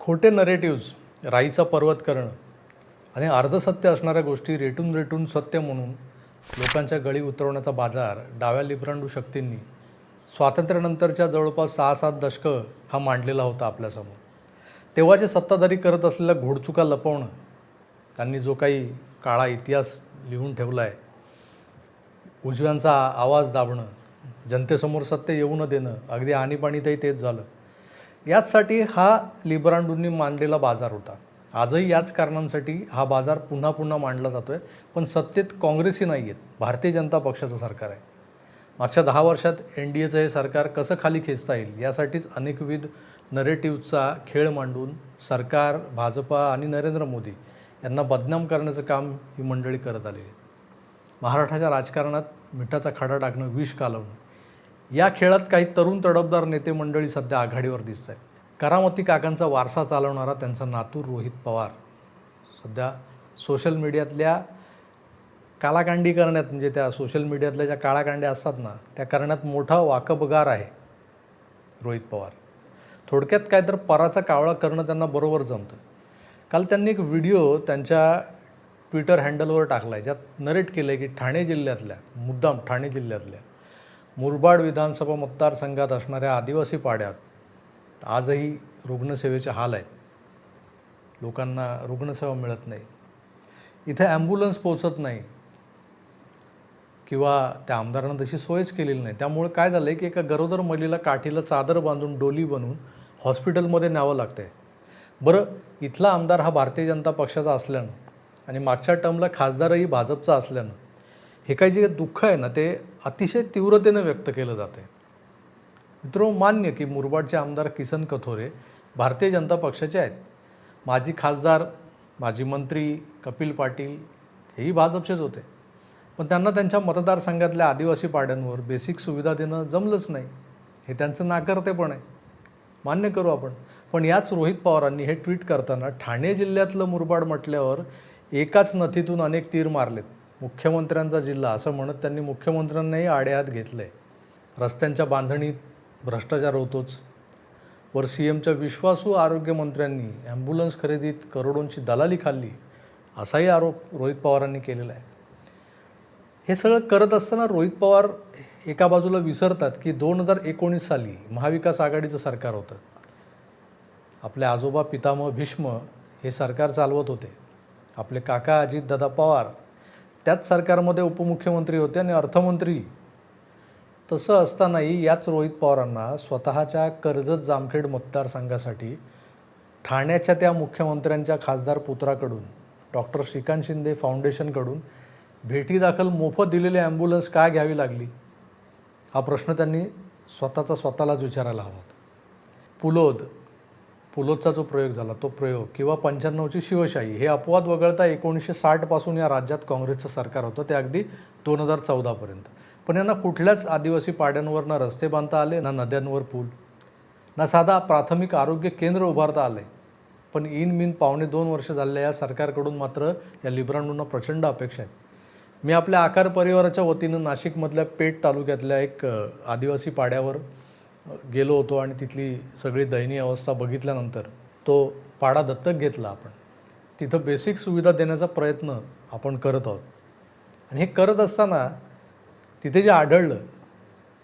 खोटे नरेटिव्ज राईचा पर्वत करणं आणि अर्धसत्य असणाऱ्या गोष्टी रेटून रेटून सत्य म्हणून लोकांच्या गळी उतरवण्याचा बाजार डाव्या लिब्रांडू शक्तींनी स्वातंत्र्यानंतरच्या जवळपास सहा सात दशकं हा मांडलेला होता आपल्यासमोर. तेव्हाचे सत्ताधारी करत असलेल्या घोडचुका लपवणं त्यांनी जो काही काळा इतिहास लिहून ठेवला आहे उजव्यांचा आवाज दाबणं जनतेसमोर सत्य येऊ न देणं अगदी आणीबाणीतही तेच झालं. याचसाठी हा लिबरांडूंनी मांडलेला बाजार होता. आजही याच कारणांसाठी हा बाजार पुन्हा पुन्हा मांडला जातो आहे पण सत्तेत काँग्रेसही नाही आहेत भारतीय जनता पक्षाचं सरकार आहे. मागच्या दहा वर्षात एन डी एचं हे सरकार कसं खाली खेचता येईल यासाठीच अनेकविध नरेटिव्हचा खेळ मांडून सरकार भाजपा आणि नरेंद्र मोदी यांना बदनाम करण्याचं काम ही मंडळी करत आलेली आहे महाराष्ट्राच्या राजकारणात मिठाचा खडा टाकणं विष कालवणं या खेळात काही तरुण तडफदार नेते मंडळी सध्या आघाडीवर दिसत आहेत करामती काकांचा वारसा चालवणारा त्यांचा नातू रोहित पवार. सध्या सोशल मीडियातल्या कालाकांडी करण्यात म्हणजे त्या सोशल मीडियातल्या ज्या काळाकांड्या असतात ना त्या करण्यात मोठा वाकबगार आहे रोहित पवार. थोडक्यात काय तर पराचा कावळा करणं त्यांना बरोबर जमतं. काल त्यांनी एक व्हिडिओ त्यांच्या ट्विटर हँडलवर टाकला आहे ज्यात नरेट केलं आहे की ठाणे जिल्ह्यातल्या मुद्दाम ठाणे जिल्ह्यातल्या मुरबाड विधानसभा मतदारसंघात असणाऱ्या आदिवासी पाड्यात आजही रुग्णसेवेचे हाल आहेत. लोकांना रुग्णसेवा मिळत नाही. इथे ॲम्ब्युलन्स पोचत नाही. किंवा त्या आमदारांना तशी सोयच केलेली नाही. त्यामुळे काय झालं आहे की एका गरोदर महिलेला काठीला चादर बांधून डोली बनवून हॉस्पिटलमध्ये न्यावं लागतं आहे बरं इथला आमदार हा भारतीय जनता पक्षाचा असल्यानं आणि मागच्या टर्मला खासदारही भाजपचा असल्यानं हे काही जे दुःख आहे ना ते अतिशय तीव्रतेनं व्यक्त केलं जातं आहे. मित्रो मान्य की मुरबाडचे आमदार किसन कथोरे भारतीय जनता पक्षाचे आहेत. माजी खासदार माजी मंत्री कपिल पाटील हेही भाजपचेच होते. पण त्यांना त्यांच्या मतदारसंघातल्या आदिवासी पाड्यांवर बेसिक सुविधा देणं जमलंच नाही. हे त्यांचं नाकर्तेपण आहे. मान्य करू आपण. पण याच रोहित पवारांनी हे ट्विट करताना ठाणे जिल्ह्यातलं मुरबाड म्हटल्यावर एकाच नथीतून अनेक तीर मारलेत. मुख्यमंत्र्यांचा जिल्हा असं म्हणत त्यांनी मुख्यमंत्र्यांनाही आड्यात घेतलं. आहे रस्त्यांच्या बांधणीत भ्रष्टाचार होतोच. वर सी एमच्या विश्वासू आरोग्यमंत्र्यांनी ॲम्ब्युलन्स खरेदीत करोडोंची दलाली खाल्ली असाही आरोप रोहित पवारांनी केलेला आहे. हे सगळं करत असताना रोहित पवार एका बाजूला विसरतात की दोन हजार एकोणीस साली महाविकास आघाडीचं सरकार होतं. आपले आजोबा पितामह भीष्म हे सरकार चालवत होते. आपले काका अजितदादा पवार त्याच सरकारमध्ये उपमुख्यमंत्री होते आणि अर्थमंत्री. तसं असतानाही याच रोहित पवारांना स्वतःच्या कर्जत जामखेड मतदारसंघासाठी ठाण्याच्या त्या मुख्यमंत्र्यांच्या खासदार पुत्राकडून डॉक्टर श्रीकांत शिंदे फाउंडेशनकडून भेटीदाखल मोफत दिलेली ॲम्ब्युलन्स का घ्यावी लागली? हा प्रश्न त्यांनी स्वतःचा स्वतःलाच विचारायला हवा होता. पुलोद पुलोदचा जो प्रयोग झाला तो प्रयोग किंवा पंच्याण्णवची शिवशाही हे अपवाद वगळता एकोणीसशे साठपासून या राज्यात काँग्रेसचं सरकार होतं ते अगदी दोन हजार चौदापर्यंत पण यांना कुठल्याच आदिवासी पाड्यांवर ना रस्ते बांधता आले ना नद्यांवर पूल ना साधा प्राथमिक आरोग्य केंद्र उभारता आले. पण इन मिन पावणे दोन वर्ष झालेल्या या सरकारकडून मात्र या लिब्रांडूंना प्रचंड अपेक्षा आहेत. मी आपल्या आकार परिवाराच्या वतीनं नाशिकमधल्या पेठ तालुक्यातल्या एक आदिवासी पाड्यावर गेलो होतो आणि तिथली सगळी दयनीय अवस्था बघितल्यानंतर तो पाडा दत्तक घेतला आपण. तिथं बेसिक सुविधा देण्याचा प्रयत्न आपण करत आहोत. आणि हे करत असताना तिथे जे आढळलं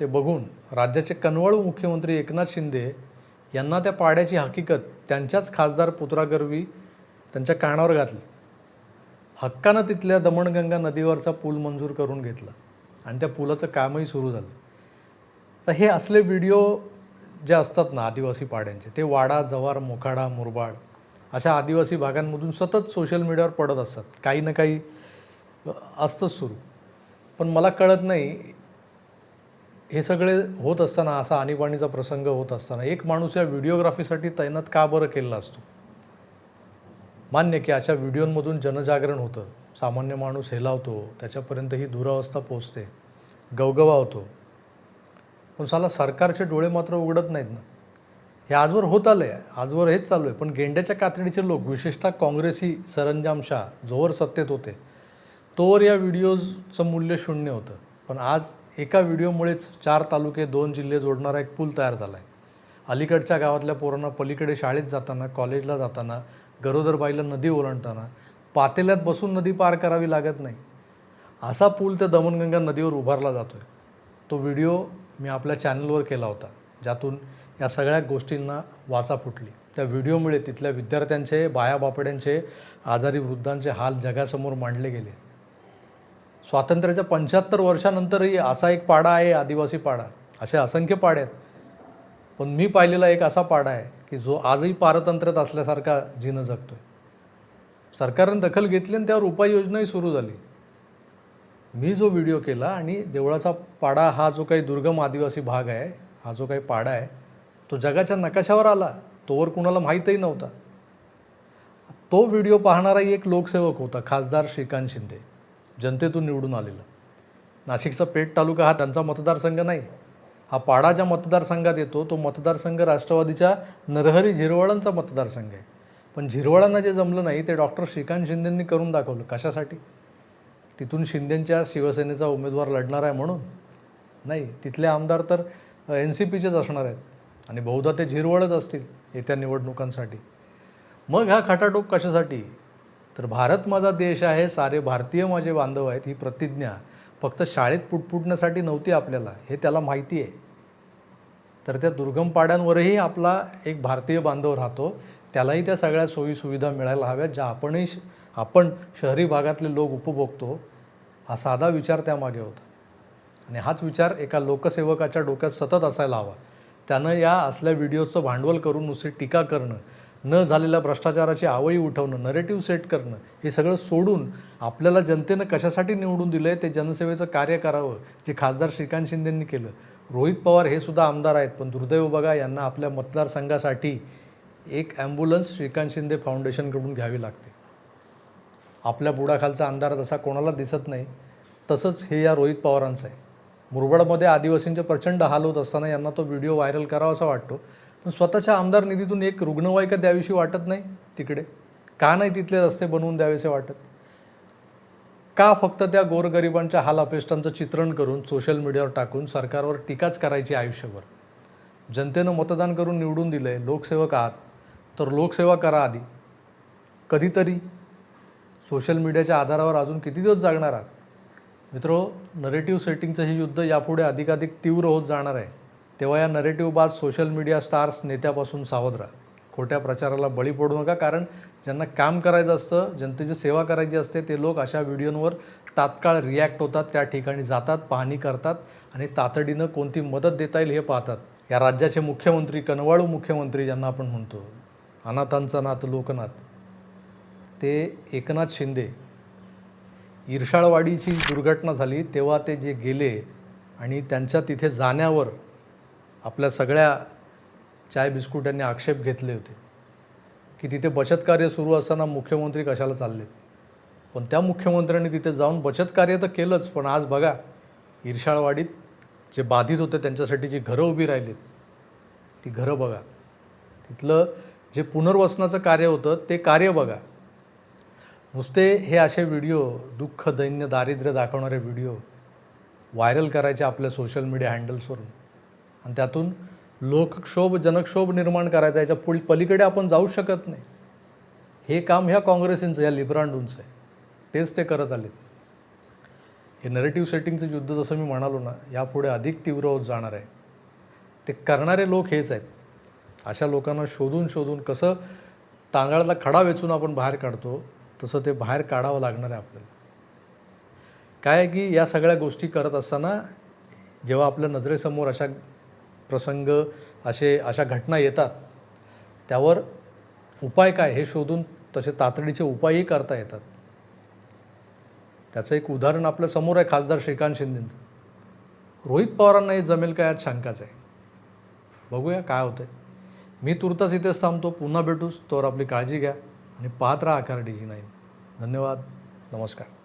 ते बघून राज्याचे कनवाळू मुख्यमंत्री एकनाथ शिंदे यांना त्या पाड्याची हकीकत त्यांच्याच खासदार पुत्रागर्वी त्यांच्या कानावर घातली. हक्कानं तिथल्या दमणगंगा नदीवरचा पूल मंजूर करून घेतला आणि त्या पुलाचं कामही सुरू झालं. तर हे असले व्हिडिओ जे असतात ना आदिवासी पाड्यांचे ते वाडा जवार मोखाडा मुरबाड अशा आदिवासी भागांमधून सतत सोशल मीडियावर पडत असतात. काही ना काही असतंच सुरू. पण मला कळत नाही हे सगळे होत असताना असा आणीबाणीचा प्रसंग होत असताना एक माणूस या व्हिडिओग्राफीसाठी तैनात का बरं केलेला असतो? मान्य की अशा व्हिडिओंमधून जनजागरण होतं. सामान्य माणूस हेलावतो त्याच्यापर्यंत ही दुरावस्था पोचते गवगवा होतो पण साला सरकारचे डोळे मात्र उघडत नाहीत ना. हे आजवर होत आलं आहे आजवर हेच चालू आहे. पण गेंड्याच्या कातडीचे लोक विशेषतः काँग्रेसी सरंजामशाह जोवर सत्तेत होते तोवर या व्हिडिओजचं मूल्य शून्य होतं. पण आज एका व्हिडिओमुळेच चार तालुके दोन जिल्हे जोडणारा एक पूल तयार झाला आहे अलीकडच्या गावातल्या पोरांना पलीकडे शाळेत जाताना कॉलेजला जाताना गरोदर बाईला नदी ओलांडताना पातेल्यात बसून नदी पार करावी लागत नाही. असा पूल त्या दमनगंगा नदीवर उभारला जातो आहे तो व्हिडिओ मी आपल्या चॅनलवर केला होता ज्यातून या सगळ्या गोष्टींना वाचा फुटली. त्या व्हिडिओमुळे तिथल्या विद्यार्थ्यांचे बायाबापड्यांचे आजारी वृद्धांचे हाल जगासमोर मांडले गेले. स्वातंत्र्याच्या पंच्याहत्तर वर्षानंतरही असा एक पाडा आहे आदिवासी पाडा. असे असंख्य पाडे आहेत. पण मी पाहिलेला एक असा पाडा आहे की जो आजही पारतंत्र्यात असल्यासारखा जिनं जगतो आहे सरकारनं दखल घेतली आणि त्यावर उपाययोजनाही सुरू झाली. मी जो व्हिडिओ केला आणि देवळाचा पाडा हा जो काही दुर्गम आदिवासी भाग आहे हा जो काही पाडा आहे तो जगाच्या नकाशावर आला तोवर कुणाला माहीतही नव्हता. तो व्हिडिओ पाहणारा एक लोकसेवक होता खासदार श्रीकांत शिंदे. जनतेतून निवडून आलेला. नाशिकचा पेठ तालुका हा त्यांचा मतदारसंघ नाही. हा पाडा ज्या मतदारसंघात येतो तो मतदारसंघ राष्ट्रवादीच्या नरहरी झिरवाळांचा मतदारसंघ आहे. पण झिरवाळांना जे जमलं नाही ते डॉक्टर श्रीकांत शिंदेंनी करून दाखवलं. कशासाठी? तिथून शिंदेंच्या शिवसेनेचा उमेदवार लढणार आहे म्हणून. नाही तिथले आमदार तर एन सी पीचेच असणार आहेत. आणि बहुधा ते झिरवळच असतील येत्या निवडणुकांसाठी. मग हा खाटाटोप कशासाठी? तर भारत माझा देश आहे सारे भारतीय माझे बांधव आहेत ही प्रतिज्ञा फक्त शाळेत पुटपुटण्यासाठी नव्हती आपल्याला हे त्याला माहिती आहे. तर त्या दुर्गम पाड्यांवरही आपला एक भारतीय बांधव राहतो त्यालाही त्या सगळ्या सोयीसुविधा मिळायला हव्यात ज्या आपणही श- आपण शहरी भागातले लोक उपभोगतो हा साधा विचार त्यामागे होता. आणि हाच विचार एका लोकसेवकाच्या डोक्यात सतत असायला हवा. त्यानं या असल्या व्हिडिओचं भांडवल करून नुसती टीका करणं न झालेल्या भ्रष्टाचाराची आवई उठवणं नरेटिव्ह सेट करणं हे सगळं सोडून आपल्याला जनतेनं कशासाठी निवडून दिलं आहे ते जनसेवेचं कार्य करावं जे खासदार श्रीकांत शिंदेंनी केलं. रोहित पवार हे सुद्धा आमदार आहेत पण दुर्दैव बघा यांना आपल्या मतदारसंघासाठी एक ॲम्ब्युलन्स श्रीकांत शिंदे फाउंडेशनकडून घ्यावी लागते. आपल्या बुडाखालचा अंधार जसा कोणाला दिसत नाही. तसंच हे या रोहित पवारांचं आहे. मुरबाडमध्ये आदिवासींचे प्रचंड हाल होत असताना यांना तो व्हिडिओ व्हायरल करावा असा वाटतो. पण स्वतःच्या आमदार निधीतून एक रुग्णवाहिका द्यावीशी वाटत नाही तिकडे? का नाही तिथले रस्ते बनवून द्यावेसे वाटत? का फक्त त्या गोरगरिबांच्या हाल अपेष्टांचं चित्रण करून सोशल मीडियावर टाकून सरकारवर टीकाच करायची आयुष्यभर? जनतेनं मतदान करून निवडून दिलं आहे लोकसेवक आहात. तर लोकसेवा करा आधी. कधीतरी सोशल मीडियाच्या आधारावर अजून किती दिवस जागणार आहात? मित्रो नरेटिव्ह सेटिंगचं हे युद्ध यापुढे अधिकाधिक तीव्र होत जाणार आहे. तेव्हा या नरेटिव्ह बाद सोशल मीडिया स्टार्स नेत्यापासून सावध राहा. खोट्या प्रचाराला बळी पडू नका कारण ज्यांना काम करायचं असतं जनतेची सेवा करायची असते ते लोक अशा व्हिडिओंवर तात्काळ रिॲक्ट होतात त्या ठिकाणी जातात पाहणी करतात आणि तातडीनं कोणती मदत देता येईल हे पाहतात. या राज्याचे मुख्यमंत्री कनवाळू मुख्यमंत्री ज्यांना आपण म्हणतो अनाथांचा नाथ लोकनाथ ते एकनाथ शिंदे. इरशाळवाडीची दुर्घटना झाली तेव्हा ते जे गेले आणि त्यांच्या तिथे जाण्यावर आपल्या सगळ्या चाय बिस्कुट यांनी आक्षेप घेतले होते की तिथे बचत कार्य सुरू असताना मुख्यमंत्री कशाला चाललेत? पण त्या मुख्यमंत्र्यांनी तिथे जाऊन बचत कार्य तर केलंच पण आज बघा इर्षाळवाडीत जे बाधित होते त्यांच्यासाठी जी घरं उभी राहिलीत ती घरं बघा. तिथलं जे पुनर्वसनाचं कार्य होतं ते कार्य बघा. नुसते हे असे व्हिडिओ दुःख दैन्य दारिद्र्य दाखवणारे व्हिडिओ व्हायरल करायचे आपल्या सोशल मीडिया हँडल्सवरून. आणि त्यातून लोकक्षोभ जनक्षोभ निर्माण करायचा याच्या पुढ पलीकडे आपण जाऊ शकत नाही. हे काम ह्या काँग्रेसींचं या लिब्रांडूंचं आहे. तेच ते करत आलेत. हे नरेटिव्ह सेटिंगचं युद्ध जसं मी म्हणालो ना यापुढे अधिक तीव्र होत जाणार आहे. ते करणारे लोक हेच आहेत. अशा लोकांना शोधून शोधून कसं तांदळाला खडा वेचून आपण बाहेर काढतो तसं ते बाहेर काढावं लागणार आहे आपल्याला. काय आहे की या सगळ्या गोष्टी करत असताना जेव्हा आपल्या नजरेसमोर अशा प्रसंग असे अशा घटना येतात त्यावर उपाय काय हे शोधून तसे तातडीचे उपायही करता येतात. त्याचं एक उदाहरण आपल्यासमोर आहे खासदार श्रीकांत शिंदेंचं. रोहित पवारांना हे जमेल का यात शंकाच आहे. बघूया काय होतंय. मी तुर्तास इथेच थांबतो. पुन्हा भेटूच तोवर आपली काळजी घ्या. आणि पाहत राहा आकार डी जी नाईन. धन्यवाद. नमस्कार.